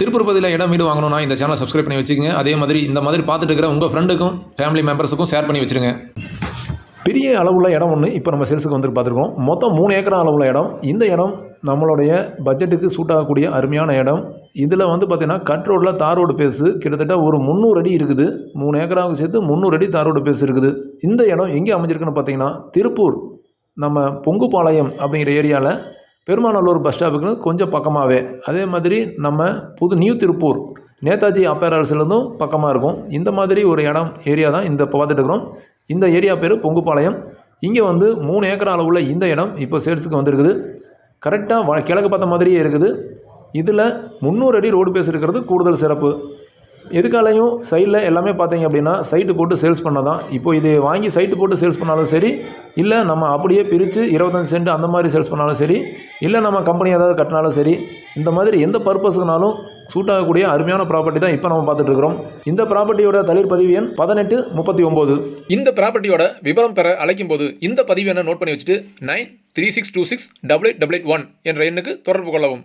திருப்பூர் பகுதியில் இடம் வீடு வாங்கணும்னா இந்த சேனலை சப்ஸ்கிரைப் பண்ணி வச்சுக்கோங்க. அதே மாதிரி இந்த மாதிரி பார்த்துட்டு இருக்கிற உங்கள் ஃப்ரெண்டுக்கும் ஃபேமிலி மெம்பர்ஸுக்கும் ஷேர் பண்ணி வச்சுருங்க. பெரிய அளவுள்ள இடம் ஒன்று இப்போ நம்ம சேல்ஸுக்கு வந்துட்டு பார்த்துருக்கோம். மொத்தம் மூணு ஏக்கர் அளவுள்ள இடம். இந்த இடம் நம்மளுடைய பட்ஜெட்டுக்கு சூட் ஆகக்கூடிய அருமையான இடம். இதில் வந்து பார்த்திங்கன்னா கட் ரோட்டில் தார் ரோடு பேஸு கிட்டத்தட்ட ஒரு முந்நூறு அடி இருக்குது. மூணு ஏக்கராக சேர்த்து முந்நூறு அடி தார் ரோடு பேஸ் இருக்குது. இந்த இடம் எங்கே அமைஞ்சிருக்குன்னு பார்த்தீங்கன்னா திருப்பூர் நம்ம பொங்குபாளையம் அப்படிங்கிற ஏரியாவில் பெருமாநல்லூர் பஸ் ஸ்டாப்புக்கு கொஞ்சம் பக்கமாகவே அதே மாதிரி நம்ம புது நியூ திருப்பூர் நேதாஜி அப்பேரரசுலேருந்தும் பக்கமாக இருக்கும். இந்த மாதிரி ஒரு இடம் ஏரியா தான் இந்த இப்போ பார்த்துட்டு இருக்கிறோம். இந்த ஏரியா பேர் பொங்குபாளையம். இங்கே வந்து மூணு ஏக்கர் அளவுள்ள இந்த இடம் இப்போ சேல்ஸுக்கு வந்திருக்குது. கரெக்டாக வ கிழக்கு பார்த்த மாதிரியே இருக்குது. இதில் முந்நூறு அடி ரோடு பேஸ் இருக்கிறது கூடுதல் சிறப்பு. எதுக்காலையும் சைடில் எல்லாமே பார்த்தீங்க அப்படின்னா சைட்டு போட்டு சேல்ஸ் பண்ண தான் இப்போ இது வாங்கி சைட்டு போட்டு சேல்ஸ் பண்ணாலும் சரி இல்லை நம்ம அப்படியே பிரித்து இருபத்தஞ்சி சென்ட் அந்த மாதிரி சேல்ஸ் பண்ணாலும் சரி இல்லை நம்ம கம்பெனி ஏதாவது கட்டினாலும் சரி இந்த மாதிரி எந்த பர்பஸுக்குனாலும் சூட் ஆகக்கூடிய அருமையான ப்ராப்பர்ட்டி தான் இப்போ நம்ம பார்த்துட்டு இருக்கிறோம். இந்த ப்ராப்பர்ட்டியோட தளிர் பதிவு எண் பதினெட்டு முப்பத்தி ஒம்பது இந்த ப்ராப்பர்ட்டியோட விவரம் பெற அழைக்கும் போது இந்த பதிவு எண்ணை நோட் பண்ணி வச்சுட்டு nine three six two six double eight double eight one என்ற எண்ணுக்கு தொடர்பு கொள்ளவும்.